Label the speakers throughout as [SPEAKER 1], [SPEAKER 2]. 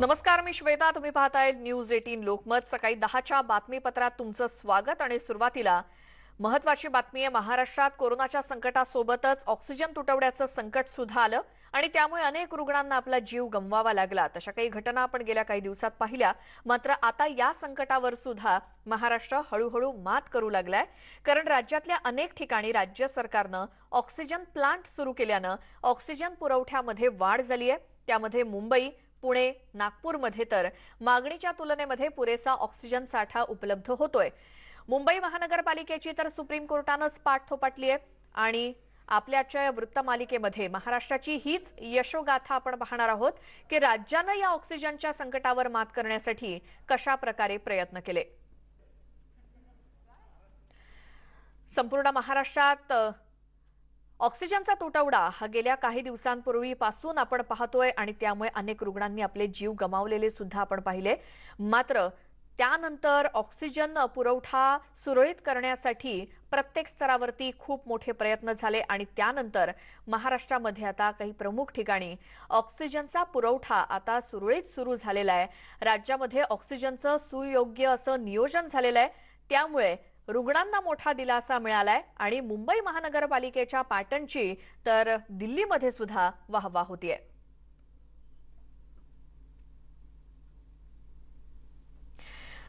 [SPEAKER 1] नमस्कार मी श्वेता. तुम्ही पाहताय न्यूज एटीन लोकमत. सकाळी दहाच्या बातमीपत्रात तुमचं स्वागत आणि सुरुवातीला महत्वाची बातमी आहे. महाराष्ट्रात कोरोनाच्या संकटासोबतच ऑक्सिजन तुटवड्याचं संकट सुद्धा आलं आणि त्यामुळे अनेक रुग्णांना आपला जीव गमवावा लागला. तशा काही घटना आपण गेल्या काही दिवसात पाहिल्या. मात्र आता या संकटावर सुद्धा महाराष्ट्र हळूहळू मात करू लागलाय. कारण राज्यातल्या अनेक ठिकाणी राज्य सरकारनं ऑक्सिजन प्लांट सुरू केल्यानं ऑक्सिजन पुरवठ्यामध्ये वाढ झाली आहे. त्यामध्ये मुंबई पुणे नागपूरमध्ये तर मागणीच्या तुलनेमध्ये पुरेसा ऑक्सिजन साठा उपलब्ध होतोय. मुंबई महानगरपालिकेची तर सुप्रीम कोर्टानंच पाठ थोपाटली आहे आणि आपल्याच्या या वृत्तमालिकेमध्ये महाराष्ट्राची हीच यशोगाथा आपण पाहणार आहोत की राज्यानं या ऑक्सिजनच्या संकटावर मात करण्यासाठी कशा प्रकारे प्रयत्न केले? संपूर्ण महाराष्ट्रात ऑक्सिजनचा तुटवडा हा गेल्या काही दिवसांपूर्वीपासून आपण पाहतोय आणि त्यामुळे अनेक रुग्णांनी आपले जीव गमावलेले सुद्धा आपण पाहिले. मात्र त्यानंतर ऑक्सिजन पुरवठा सुरळीत करण्यासाठी प्रत्येक स्तरावरती खूप मोठे प्रयत्न झाले आणि त्यानंतर महाराष्ट्रामध्ये आता काही प्रमुख ठिकाणी ऑक्सिजनचा पुरवठा आता सुरळीत सुरू झालेला आहे. राज्यामध्ये ऑक्सिजनचं सुयोग्य असं नियोजन झालेलं आहे. त्यामुळे रुग्णांना मोठा दिलासा मिळालाय आणि मुंबई महानगरपालिकेच्या पॅटर्नची तर दिल्लीमध्ये सुद्धा वाहवा होतीये.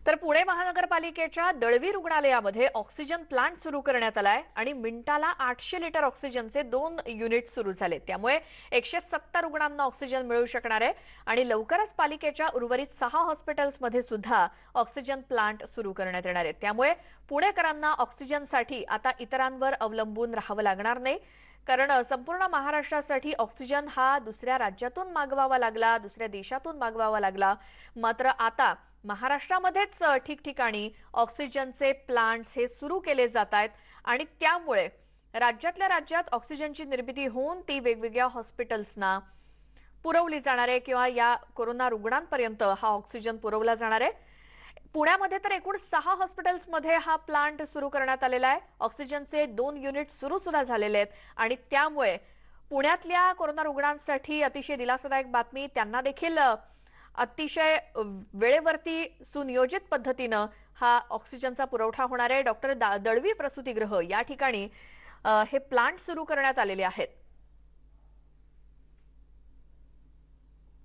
[SPEAKER 1] तर पुणे महानगरपालिकेच्या दळवी रुग्णालयामध्ये ऑक्सिजन प्लांट सुरू करण्यात आलाय आणि मिनिटाला आठशे लिटर ऑक्सिजनचे दोन युनिट सुरू झाले. त्यामुळे एकशे सत्तर रुग्णांना ऑक्सिजन मिळू शकणार आहे आणि लवकरच पालिकेच्या उर्वरित सहा हॉस्पिटल्समध्ये सुद्धा ऑक्सिजन प्लांट सुरू करण्यात येणार आहे त्यामुळे पुणेकरांना ऑक्सिजनसाठी आता इतरांवर अवलंबून राहावं लागणार नाही. कारण संपूर्ण महाराष्ट्रासाठी ऑक्सिजन हा दुसऱ्या राज्यातून मागवावा लागला दुसऱ्या देशातून मागवावा लागला. मात्र आता महाराष्ट्रामध्येच ठिकठिकाणी ऑक्सिजनचे प्लांट्स हे सुरू केले जात आहेत आणि त्यामुळे राज्यातल्या राज्यात ऑक्सिजनची निर्मिती होऊन ती वेगवेगळ्या हॉस्पिटल्सना पुरवली जाणार आहे किंवा या कोरोना रुग्णांपर्यंत हा ऑक्सिजन पुरवला जाणार आहे. पुण्यामध्ये तर एकूण सहा हॉस्पिटल्समध्ये हा प्लांट सुरू करण्यात आलेला आहे. ऑक्सिजनचे दोन युनिट सुरू सुद्धा झालेले आहेत आणि त्यामुळे पुण्यातल्या कोरोना रुग्णांसाठी अतिशय दिलासादायक बातमी त्यांना देखील अतिशय वेळेवरती सुनियोजित पद्धतीनं हा ऑक्सिजनचा पुरवठा होणार आहे. डॉक्टर दा- दळवी प्रसूतीगृह या ठिकाणी हे प्लांट सुरू करण्यात आलेले आहेत.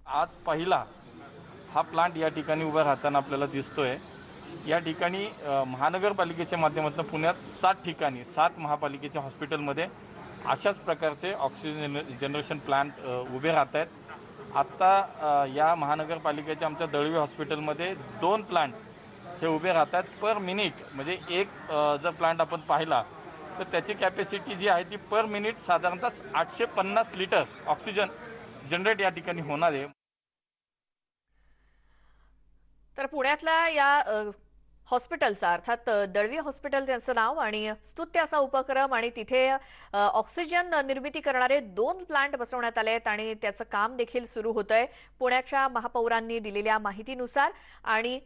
[SPEAKER 2] आज पहिला हा प्लांट या ठिकाणी उभा राहताना आपल्याला दिसतोय. या ठिकाणी महानगरपालिकेच्या माध्यमातून पुण्यात सात ठिकाणी सात महापालिकेच्या हॉस्पिटलमध्ये अशाच प्रकारचे ऑक्सिजन जनरेशन प्लांट उभे राहत आहेत आत्ता या महानगरपालिकेच्या आमच्या दळवी हॉस्पिटलमध्ये दोन प्लांट हे उभे राहतात पर मिनिट. म्हणजे एक जर प्लांट आपण पाहिला तर त्याची कॅपॅसिटी जी आहे ती पर मिनिट साधारणतः आठशे पन्नास लिटर ऑक्सिजन जनरेट या ठिकाणी होणार आहे.
[SPEAKER 1] तर पुण्यातल्या या हॉस्पिटलचा अर्थात दळवी हॉस्पिटल त्यांचं नाव आणि स्तुत्य असा उपक्रम आणि तिथे ऑक्सिजन निर्मिती करणारे दोन प्लांट बसवण्यात आले आहेत आणि त्याचं काम देखील सुरू होतंय. पुण्याच्या महापौरांनी दिलेल्या माहितीनुसार आणि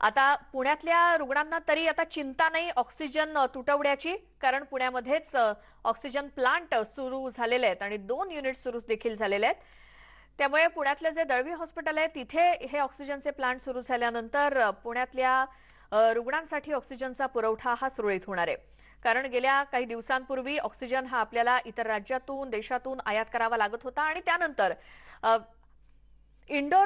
[SPEAKER 1] आता पुण्यातल्या रुग्णांना तरी आता चिंता नाही ऑक्सिजन तुटवण्याची तुटवड्याची कारण पुण्यामध्येच ऑक्सिजन प्लांट सुरू झालेले आहेत आणि दोन युनिट सुरू देखील झालेले आहेत. त्यामुळे पुण्यातलं जे दळवी हॉस्पिटल आहे तिथे हे ऑक्सिजनचे प्लांट सुरू झाल्यानंतर पुण्यातल्या रुग्णांसाठी ऑक्सिजनचा पुरवठा हा सुरळीत होणार आहे. कारण गेल्या काही दिवसांपूर्वी ऑक्सिजन हा आपल्याला इतर राज्यातून देशातून आयात करावा लागत होता आणि त्यानंतर इंडोर